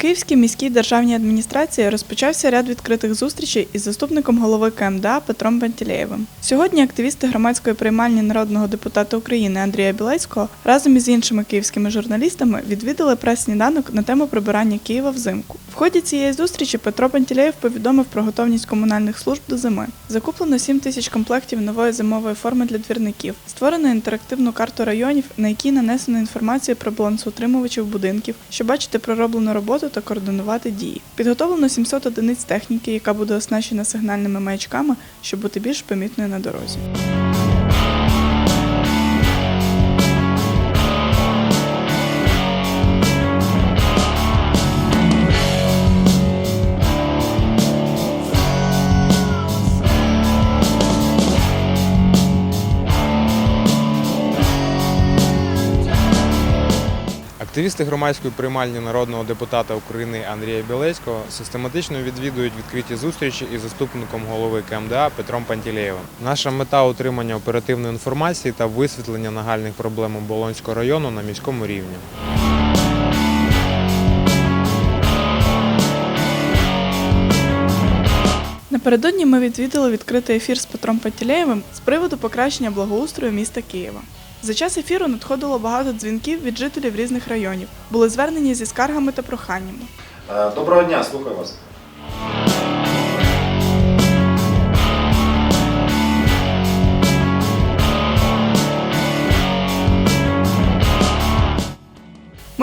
Київській міській державній адміністрації розпочався ряд відкритих зустрічей із заступником голови КМДА Петром Пантелеєвим. Сьогодні активісти громадської приймальні народного депутата України Андрія Білецького разом із іншими київськими журналістами відвідали прес-сніданок на тему прибирання Києва взимку. В ході цієї зустрічі Петро Пантелеєв повідомив про готовність комунальних служб до зими. Закуплено 7 тисяч комплектів нової зимової форми для двірників. Створено інтерактивну карту районів, на якій нанесено інформацію про балансоутримувачів будинків, щоб бачити пророблену роботу та координувати дії. Підготовлено 700 одиниць техніки, яка буде оснащена сигнальними маячками, щоб бути більш помітною на дорозі. Активісти громадської приймальні народного депутата України Андрія Білецького систематично відвідують відкриті зустрічі із заступником голови КМДА Петром Пантелеєвим. Наша мета отримання оперативної інформації та висвітлення нагальних проблем Оболонського району на міському рівні. Напередодні ми відвідали відкритий ефір з Петром Пантелеєвим з приводу покращення благоустрою міста Києва. За час ефіру надходило багато дзвінків від жителів різних районів. Були звернення зі скаргами та проханнями. Е, Доброго дня, слухаю вас.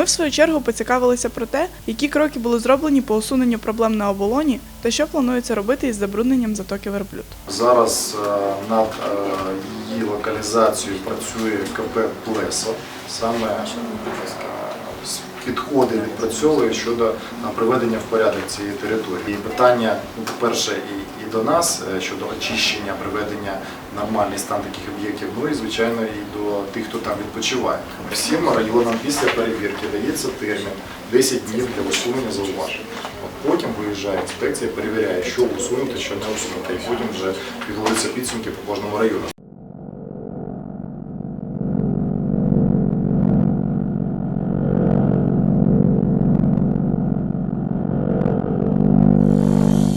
В свою чергу поцікавилися про те, які кроки були зроблені по усуненню проблем на оболоні та що планується робити із забрудненням затоки верблюд. Зараз е, над е, її локалізацією працює КП Плесо. Саме підходи відпрацьовує щодо е, приведення в порядок цієї території. І питання, ну, по-перше, і, і до нас е, щодо очищення, приведення в нормальний стан таких об'єктів, ну і звичайно і до тих, хто там відпочиває. Всім районам після перевірки дається термін 10 днів для усунення зауважень. Потім виїжджає інспекція, перевіряє, що усунути, що не усунути, і потім вже підводяться підсумки по кожному району.